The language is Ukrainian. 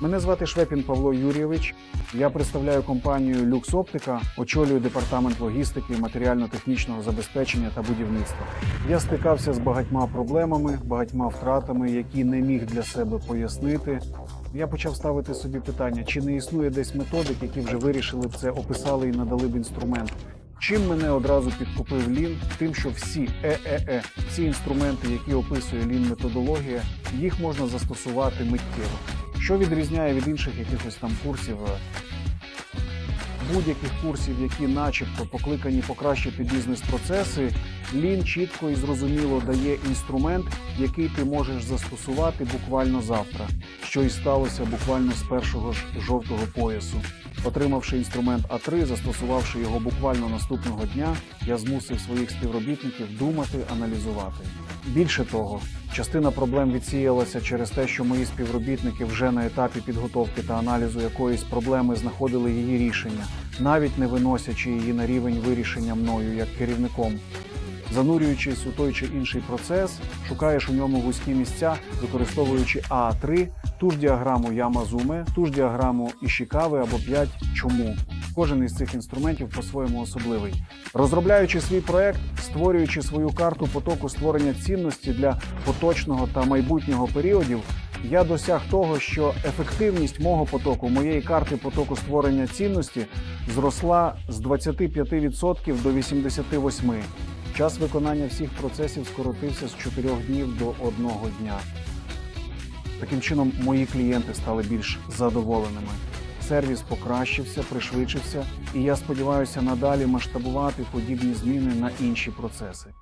Мене звати Швепін Павло Юрійович. Я представляю компанію Lux Optica, очолюю департамент логістики, матеріально-технічного забезпечення та будівництва. Я стикався з багатьма проблемами, багатьма втратами, які не міг для себе пояснити. Я почав ставити собі питання, чи не існує десь методик, які вже вирішили б це, описали і надали б інструмент. Чим мене одразу підкупив Лін, тим, що всі ЕЕЕ, всі інструменти, які описує Лін методологія, їх можна застосувати миттєво. Що відрізняє від інших якихось там курсів, е, будь-яких курсів, які, начебто, покликані покращити бізнес-процеси, Лін чітко і зрозуміло дає інструмент, який ти можеш застосувати буквально завтра, що і сталося буквально з першого ж жовтого поясу. Отримавши інструмент А3, застосувавши його буквально наступного дня, я змусив своїх співробітників думати, аналізувати. Більше того, частина проблем відсіялася через те, що мої співробітники вже на етапі підготовки та аналізу якоїсь проблеми знаходили її рішення, навіть не виносячи її на рівень вирішення мною як керівником. Занурюючись у той чи інший процес, шукаєш у ньому вузькі місця, використовуючи А3, ту ж діаграму Ямазуме, ту ж діаграму Ішікави або 5 чому. Кожен із цих інструментів по-своєму особливий. Розробляючи свій проект, створюючи свою карту потоку створення цінності для поточного та майбутнього періодів, я досяг того, що ефективність мого потоку, моєї карти потоку створення цінності зросла з 25% до 88%. Час виконання всіх процесів скоротився з 4 днів до 1 дня. Таким чином, мої клієнти стали більш задоволеними. Сервіс покращився, пришвидшився, і я сподіваюся надалі масштабувати подібні зміни на інші процеси.